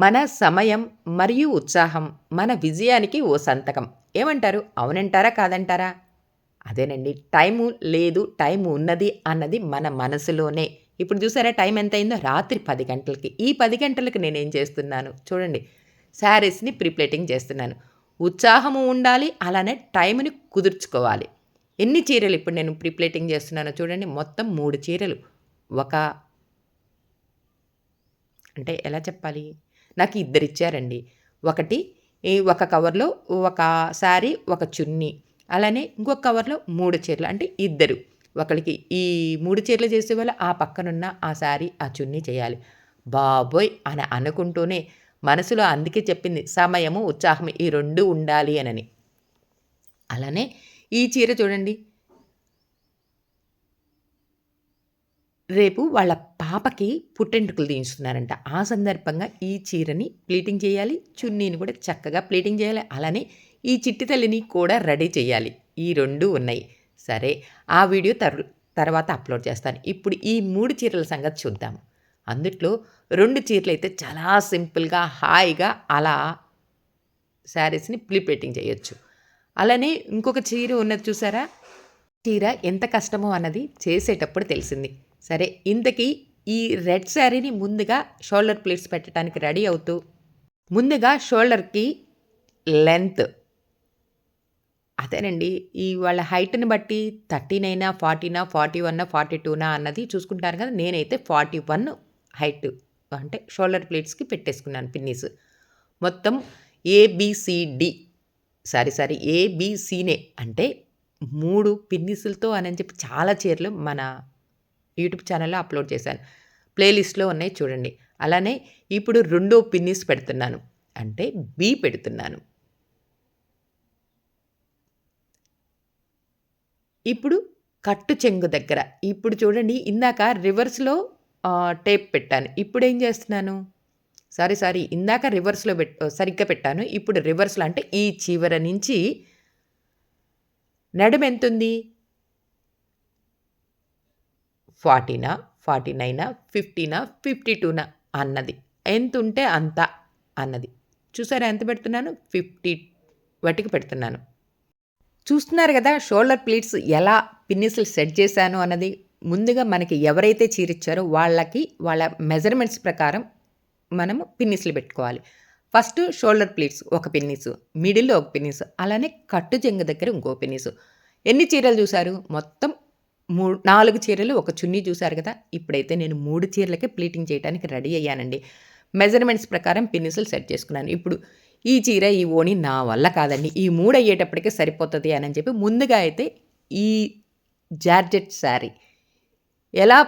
మన సమయం మరియు ఉత్సాహం మన విజయానికి ఓ సంతకం. ఏమంటారు? అవునంటారా? కాదంటారా? అదేనండి. టైము లేదు టైం ఉన్నది అన్నది మన మనసులోనే. ఇప్పుడు చూసారా టైం ఎంత అయిందో రాత్రి పది గంటలకి. ఈ పది గంటలకు నేనేం చేస్తున్నాను? చూడండి. శారీస్ని ప్రిప్లేటింగ్ చేస్తున్నాను. ఉత్సాహము ఉండాలి అలానే టైంని కుదుర్చుకోవాలి. ఎన్ని చీరలు ఇప్పుడు నేను ప్రిప్లేటింగ్ చేస్తున్నానో చూడండి. మొత్తం మూడు చీరలు. ఒక అంటే ఎలా చెప్పాలి? నాకు ఇద్దరు ఇచ్చారండి. ఒకటి ఈ ఒక కవర్లో ఒక శారీ ఒక చున్నీ. అలానే ఇంకొక కవర్లో మూడు చీరలు. అంటే ఇద్దరు. ఒకరికి ఈ మూడు చీరలు చేసే వాళ్ళు ఆ పక్కనున్న ఆ శారీ ఆ చున్నీ చేయాలి. బాబోయ్! అని అనుకుంటూనే మనసులో అందుకే చెప్పింది సమయము ఉత్సాహము ఈ రెండు ఉండాలి అనని. అలానే ఈ చీర చూడండి. రేపు వాళ్ళ పాపకి పుట్టెంటుకలు తీయించుతున్నారంట. ఆ సందర్భంగా ఈ చీరని ప్లీటింగ్ చేయాలి చున్నీని కూడా చక్కగా ప్లీటింగ్ చేయాలి అలానే ఈ చిట్టి తల్లిని కూడా రెడీ చేయాలి. ఈ రెండు ఉన్నాయి. సరే ఆ వీడియో తర్ తర్వాత అప్లోడ్ చేస్తాను. ఇప్పుడు ఈ మూడు చీరల సంగతి చూద్దాం. అందుట్లో రెండు చీరలు అయితే చాలా సింపుల్గా హాయిగా అలా శారీస్ని ప్లిపెట్టింగ్ చేయొచ్చు. అలానే ఇంకొక చీర ఉన్నది చూసారా? చీర ఎంత కష్టమో అన్నది చేసేటప్పుడు తెలిసింది. సరే ఇంతకీ ఈ రెడ్ శారీని ముందుగా షోల్డర్ ప్లేట్స్ పెట్టడానికి రెడీ అవుతూ ముందుగా షోల్డర్కి లెంత్ అదేనండి ఈ వాళ్ళ హైట్ని బట్టి థర్టీన్ అయినా ఫార్టీనా ఫార్టీ వన్నా ఫార్టీ టూనా అన్నది చూసుకుంటారు కదా నేనైతే ఫార్టీ వన్ హైట్ అంటే షోల్డర్ ప్లేట్స్కి పెట్టేసుకున్నాను పిన్నీస్. మొత్తం ఏబిసిడి సారీ సారీ ఏబిసినే అంటే మూడు పిన్నిసులతో అని చెప్పి చాలా చీరలు మన యూట్యూబ్ ఛానల్లో అప్లోడ్ చేశాను. ప్లేలిస్ట్లో ఉన్నాయి చూడండి. అలానే ఇప్పుడు రెండో పిన్నిస్ పెడుతున్నాను. అంటే బి పెడుతున్నాను. ఇప్పుడు కట్టు చెంగు దగ్గర. ఇప్పుడు చూడండి ఇందాక రివర్స్లో టేప్ పెట్టాను. ఇప్పుడు ఏం చేస్తున్నాను? సారీ సారీ ఇందాక రివర్స్లో పెట్ సరిగ్గా పెట్టాను. ఇప్పుడు రివర్స్లో అంటే ఈ చివర నుంచి నడుము ఎంత ఉంది ఫార్టీనా ఫార్టీ నైనా ఫిఫ్టీనా ఫిఫ్టీ టూనా అన్నది. ఎంత ఉంటే అంత అన్నది. చూసారా ఎంత పెడుతున్నాను? ఫిఫ్టీ వాటికి పెడుతున్నాను. చూస్తున్నారు కదా షోల్డర్ ప్లీట్స్ ఎలా పిన్నిస్లు సెట్ చేశాను అన్నది. ముందుగా మనకి ఎవరైతే చీరిచ్చారో వాళ్ళకి వాళ్ళ మెజర్మెంట్స్ ప్రకారం మనము పిన్నిస్లు పెట్టుకోవాలి. ఫస్ట్ షోల్డర్ ప్లీట్స్ ఒక పిన్నిసు మిడిల్లో ఒక పిన్నిసు అలానే కట్టు జంగ దగ్గర ఇంకో పిన్నిసు. ఎన్ని చీరలు చూశారు? మొత్తం మూడు నాలుగు చీరలు ఒక చున్నీ చూశారు కదా? ఇప్పుడైతే నేను మూడు చీరలకి ప్లీటింగ్ చేయడానికి రెడీ అయ్యానండి. మెజర్మెంట్స్ ప్రకారం పిన్నిసులు సెట్ చేసుకున్నాను. ఇప్పుడు ఈ చీర ఈ ఓణి నా వల్ల కాదండి. ఈ మూడు అయ్యేటప్పటికే సరిపోతుంది అని చెప్పి ముందుగా అయితే ఈ జార్జెట్ శారీ ఎలా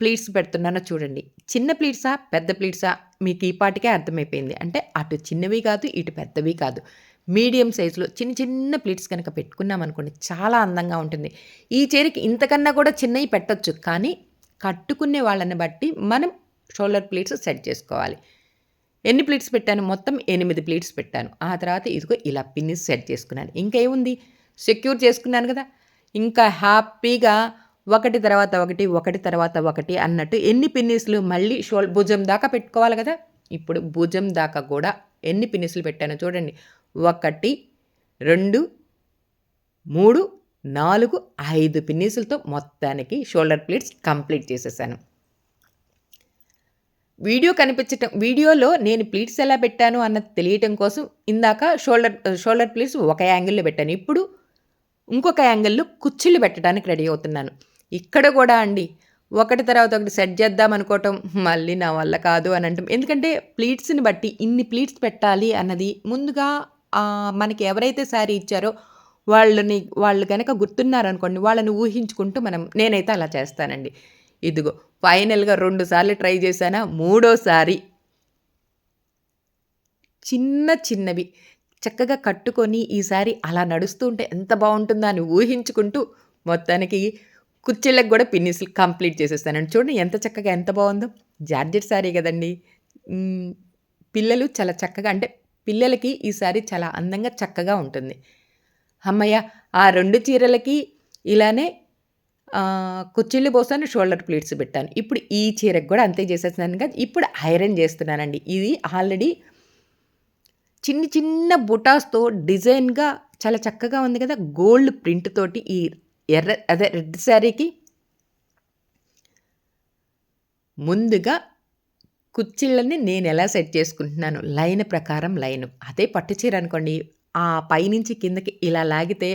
ప్లీట్స్ పెడుతున్నానో చూడండి. చిన్న ప్లీట్సా పెద్ద ప్లీట్సా మీకు ఈ పాటికే అర్థమైపోయింది. అంటే అటు చిన్నవి కాదు ఇటు పెద్దవి కాదు. మీడియం సైజులో చిన్న చిన్న ప్లేట్స్ కనుక పెట్టుకున్నాం అనుకోండి చాలా అందంగా ఉంటుంది. ఈ చీరకి ఇంతకన్నా కూడా చిన్నవి పెట్టచ్చు కానీ కట్టుకునే వాళ్ళని బట్టి మనం షోల్డర్ ప్లేట్స్ సెట్ చేసుకోవాలి. ఎన్ని ప్లేట్స్ పెట్టాను? మొత్తం ఎనిమిది ప్లేట్స్ పెట్టాను. ఆ తర్వాత ఇదిగో ఇలా పిన్నిస్ సెట్ చేసుకున్నాను. ఇంకేముంది సెక్యూర్ చేసుకున్నాను కదా. ఇంకా హ్యాపీగా ఒకటి తర్వాత ఒకటి ఒకటి తర్వాత ఒకటి అన్నట్టు ఎన్ని పిన్నిస్లు మళ్ళీ షోల్ భుజం దాకా పెట్టుకోవాలి కదా. ఇప్పుడు భుజం దాకా కూడా ఎన్ని పిన్నిస్లు పెట్టానో చూడండి. ఒకటి రెండు మూడు నాలుగు ఐదు పిన్నీసులతో మొత్తానికి షోల్డర్ ప్లేట్స్ కంప్లీట్ చేసేసాను. వీడియో కనిపించటం వీడియోలో నేను ప్లీట్స్ ఎలా పెట్టాను అన్నది తెలియటం కోసం ఇందాక షోల్డర్ షోల్డర్ ప్లీట్స్ ఒక యాంగిల్లో పెట్టాను. ఇప్పుడు ఇంకొక యాంగిల్లో కుర్చీలు పెట్టడానికి రెడీ అవుతున్నాను. ఇక్కడ కూడా అండి. ఒకటి తర్వాత ఒకటి సెట్ చేద్దాం అనుకోవటం మళ్ళీ నా వల్ల కాదు అని అంటాం. ఎందుకంటే ప్లీట్స్ని బట్టి ఇన్ని ప్లీట్స్ పెట్టాలి అన్నది ముందుగా మనకి ఎవరైతే శారీ ఇచ్చారో వాళ్ళని వాళ్ళు కనుక గుర్తున్నారనుకోండి వాళ్ళని ఊహించుకుంటూ మనం నేనైతే అలా చేస్తానండి. ఇదిగో ఫైనల్గా రెండు సార్లు ట్రై చేశానా? మూడోసారి చిన్న చిన్నవి. చక్కగా కట్టుకొని ఈసారి అలా నడుస్తూ ఉంటే ఎంత బాగుంటుందో అని ఊహించుకుంటూ మొత్తానికి కుర్చీలకు కూడా పిన్నిస్ కంప్లీట్ చేసేస్తానండి. చూడండి ఎంత చక్కగా ఎంత బాగుందో. జార్జెట్ శారీ కదండి. పిల్లలు చాలా చక్కగా అంటే పిల్లలకి ఈ శారీ చాలా అందంగా చక్కగా ఉంటుంది. అమ్మయ్య ఆ రెండు చీరలకి ఇలానే కుచ్చిళ్ళు పోసాను షోల్డర్ ప్లేట్స్ పెట్టాను. ఇప్పుడు ఈ చీరకు కూడా అంతే చేసేస్తున్నాను కదా ఇప్పుడు ఐరన్ చేస్తున్నానండి. ఇది ఆల్రెడీ చిన్న చిన్న బుటాస్తో డిజైన్గా చాలా చక్కగా ఉంది కదా గోల్డ్ ప్రింట్ తోటి ఈ ఎర్ర అదే రెడ్ శారీకి ముందుగా కుచ్చిళ్ళని నేను ఎలా సెట్ చేసుకుంటున్నాను? లైన్ ప్రకారం లైన్. అదే పట్టు చీర అనుకోండి ఆ పైనుంచి కిందకి ఇలా లాగితే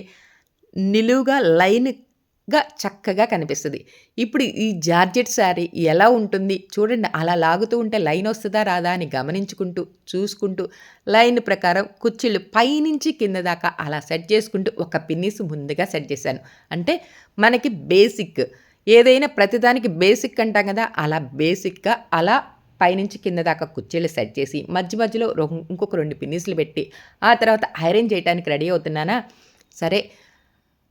నిలువుగా లైన్గా చక్కగా కనిపిస్తుంది. ఇప్పుడు ఈ జార్జెట్ శారీ ఎలా ఉంటుంది? చూడండి అలా లాగుతూ ఉంటే లైన్ వస్తుందా రాదా అని గమనించుకుంటూ చూసుకుంటూ లైన్ ప్రకారం కుర్చీలు పైనుంచి కింద దాకా అలా సెట్ చేసుకుంటూ ఒక పిన్నిస్ ముందుగా సెట్ చేశాను. అంటే మనకి బేసిక్ ఏదైనా ప్రతిదానికి బేసిక్ అంటాం కదా అలా బేసిక్గా అలా పైనుంచి కింద దాకా కుర్చీలు సెట్ చేసి మధ్య మధ్యలో ఇంకొక రెండు పిన్నిస్లు పెట్టి ఆ తర్వాత ఐరన్ చేయడానికి రెడీ అవుతున్నానా? సరే.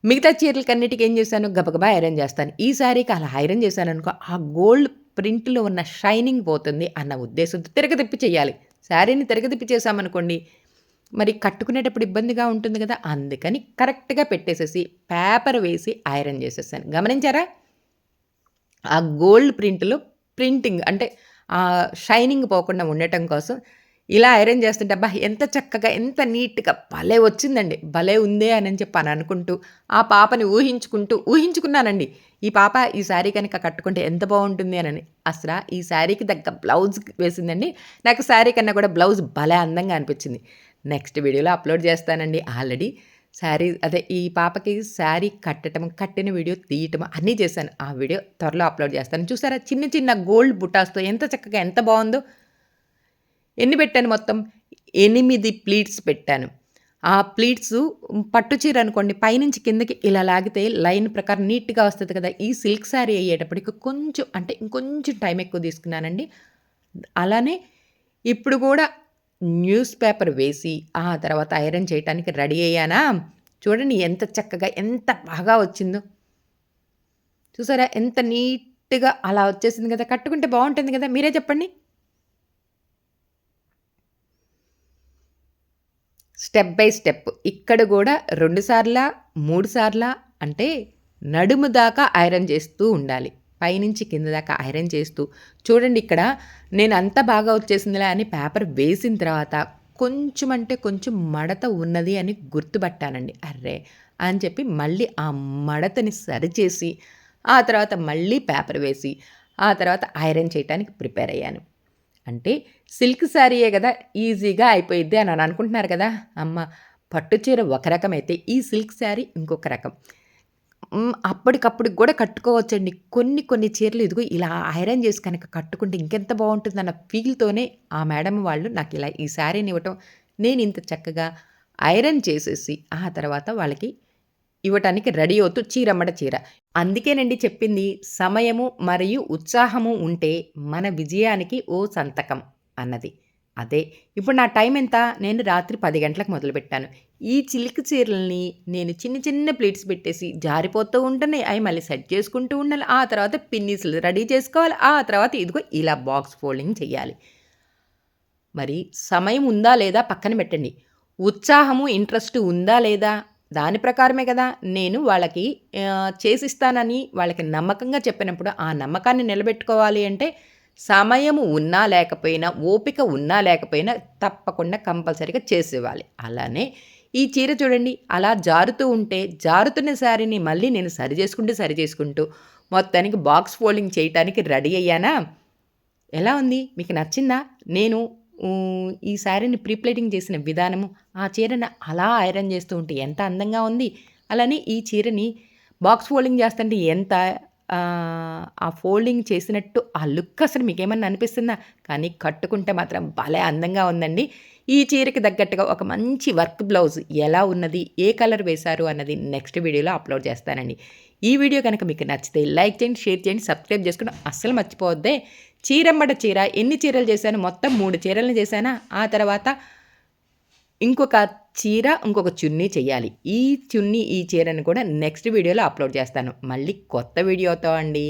మిగతా చీరలకన్నిటికీ ఏం చేశాను? గబగబా ఐరన్ చేస్తాను. ఈ శారీకి అలా ఐరన్ చేశాను అనుకో ఆ గోల్డ్ ప్రింట్లో ఉన్న షైనింగ్ పోతుంది అన్న ఉద్దేశంతో తిరగతిప్పి చేయాలి. శారీని తిరగతిప్పి చేసామనుకోండి మరి కట్టుకునేటప్పుడు ఇబ్బందిగా ఉంటుంది కదా? అందుకని కరెక్ట్గా పెట్టేసేసి పేపర్ వేసి ఐరన్ చేసేసాను. గమనించారా? ఆ గోల్డ్ ప్రింట్లో ప్రింటింగ్ అంటే షైనింగ్ పోకుండా ఉండటం కోసం ఇలా ఐరన్ చేస్తుంటే అబ్బా ఎంత చక్కగా ఎంత నీట్గా భలే వచ్చిందండి. భలే ఉందే అని చెప్పి అని అనుకుంటూ ఆ పాపని ఊహించుకుంటూ ఊహించుకున్నానండి. ఈ పాప ఈ శారీ కనుక కట్టుకుంటే ఎంత బాగుంటుంది అని అసలు ఈ శారీకి తగ్గ బ్లౌజ్ వేసిందండి. నాకు శారీ కన్నా కూడా బ్లౌజ్ భలే అందంగా అనిపించింది. నెక్స్ట్ వీడియోలో అప్లోడ్ చేస్తానండి. ఆల్రెడీ శారీ అదే ఈ పాపకి శారీ కట్టడం కట్టిన వీడియో తీయటం అన్నీ చేశాను. ఆ వీడియో త్వరలో అప్లోడ్ చేస్తాను. చూసారా? చిన్న చిన్న గోల్డ్ బుటాస్తో ఎంత చక్కగా ఎంత బాగుందో. ఎన్ని పెట్టాను మొత్తం? ఎనిమిది ప్లీట్స్ పెట్టాను. ఆ ప్లీట్స్ పట్టు చీర అనుకోండి పైనుంచి కిందకి ఇలా లాగితే లైన్ ప్రకారం నీట్గా వస్తుంది కదా. ఈ సిల్క్ శారీ అయ్యేటప్పటికి కొంచెం అంటే ఇంకొంచెం టైం ఎక్కువ తీసుకున్నానండి. అలానే ఇప్పుడు కూడా న్యూస్ పేపర్ వేసి ఆ తర్వాత ఐరన్ చేయడానికి రెడీ అయ్యానా? చూడండి ఎంత చక్కగా ఎంత బాగా వచ్చిందో. చూసారా? ఎంత నీట్గా అలా వచ్చేసింది కదా? కట్టుకుంటే బాగుంటుంది కదా? మీరే చెప్పండి. Step by step. ఇక్కడ కూడా రెండు సార్లా మూడు సార్లా అంటే నడుము దాకా ఐరన్ చేస్తూ ఉండాలి. పైనుంచి కింద దాకా ఐరన్ చేస్తూ చూడండి ఇక్కడ నేను అంత బాగా వచ్చేసిందిలే అని పేపర్ వేసిన తర్వాత కొంచెం అంటే కొంచెం మడత ఉన్నది అని గుర్తుపట్టానండి. అర్రే అని చెప్పి మళ్ళీ ఆ మడతని సరిచేసి ఆ తర్వాత మళ్ళీ పేపర్ వేసి ఆ తర్వాత ఐరన్ చేయడానికి ప్రిపేర్ అయ్యాను. అంటే సిల్క్ శారీయే కదా ఈజీగా అయిపోయిద్ది అని అనుకుంటున్నారు కదా? అమ్మ పట్టు చీర ఒక రకం అయితే ఈ సిల్క్ శారీ ఇంకొక రకం. అప్పటికప్పుడు కూడా కట్టుకోవచ్చండి. కొన్ని కొన్ని చీరలు ఇదిగో ఇలా ఐరన్ చేసి కనుక కట్టుకుంటే ఇంకెంత బాగుంటుందన్న ఫీల్తోనే ఆ మేడం వాళ్ళు నాకు ఇలా ఈ శారీని ఇవ్వటం నేను ఇంత చక్కగా ఐరన్ చేసేసి ఆ తర్వాత వాళ్ళకి ఇవ్వటానికి రెడీ అవుతూ చీరమ్మడ చీర. అందుకేనండి చెప్పింది సమయము మరియు ఉత్సాహము ఉంటే మన విజయానికి ఓ సంతకం అన్నది. అదే. ఇప్పుడు నా టైం ఎంత? నేను రాత్రి పది గంటలకు మొదలుపెట్టాను. ఈ చిలిక చీరల్ని నేను చిన్న చిన్న ప్లేట్స్ పెట్టేసి జారిపోతూ ఉంటున్నాయి అవి మళ్ళీ సెట్ చేసుకుంటూ ఉండాలి. ఆ తర్వాత పిన్నీసులు రెడీ చేసుకోవాలి. ఆ తర్వాత ఇదిగో ఇలా బాక్స్ ఫోల్డింగ్ చేయాలి మరి సమయం ఉందా లేదా పక్కన పెట్టండి. ఉత్సాహము ఇంట్రెస్ట్ ఉందా లేదా? దాని ప్రకారమే కదా. నేను వాళ్ళకి చేసిస్తానని వాళ్ళకి నమ్మకంగా చెప్పినప్పుడు ఆ నమ్మకాన్ని నిలబెట్టుకోవాలి అంటే సమయము ఉన్నా లేకపోయినా ఓపిక ఉన్నా లేకపోయినా తప్పకుండా కంపల్సరీగా చేసేవాలి అలానే ఈ చీర చూడండి అలా జారుతూ ఉంటే జారుతున్న శారీని మళ్ళీ నేను సరి చేసుకుంటూ సరి చేసుకుంటూ మొత్తానికి బాక్స్ ఫోల్డింగ్ చేయటానికి రెడీ అయ్యానా? ఎలా ఉంది? మీకు నచ్చిందా? నేను ఈ శారీని ప్రీప్లేటింగ్ చేసిన విధానము ఆ చీరను అలా ఐరన్ చేస్తూ ఉంటే ఎంత అందంగా ఉంది? అలానే ఈ చీరని బాక్స్ ఫోల్డింగ్ చేస్తుంటే ఎంత ఆ ఫోల్డింగ్ చేసినట్టు ఆ లుక్ అసలు మీకేమన్నా అనిపిస్తుందా? కానీ కట్టుకుంటే మాత్రం భలే అందంగా ఉందండి. ఈ చీరకి తగ్గట్టుగా ఒక మంచి వర్క్ బ్లౌజ్ ఎలా ఉన్నది ఏ కలర్ వేశారు అన్నది నెక్స్ట్ వీడియోలో అప్లోడ్ చేస్తానండి. ఈ వీడియో కనుక మీకు నచ్చితే లైక్ చేయండి షేర్ చేయండి సబ్స్క్రైబ్ చేసుకుని అస్సలు మర్చిపోవద్దే. చీరమ్మడ చీర ఎన్ని చీరలు చేశాను? మొత్తం మూడు చీరలను చేశానా? ఆ తర్వాత ఇంకొక చీర ఇంకొక చున్నీ చేయాలి ఈ చున్నీ ఈ చీరను కూడా నెక్స్ట్ వీడియోలో అప్లోడ్ చేస్తాను. మళ్ళీ కొత్త వీడియోతో అండి.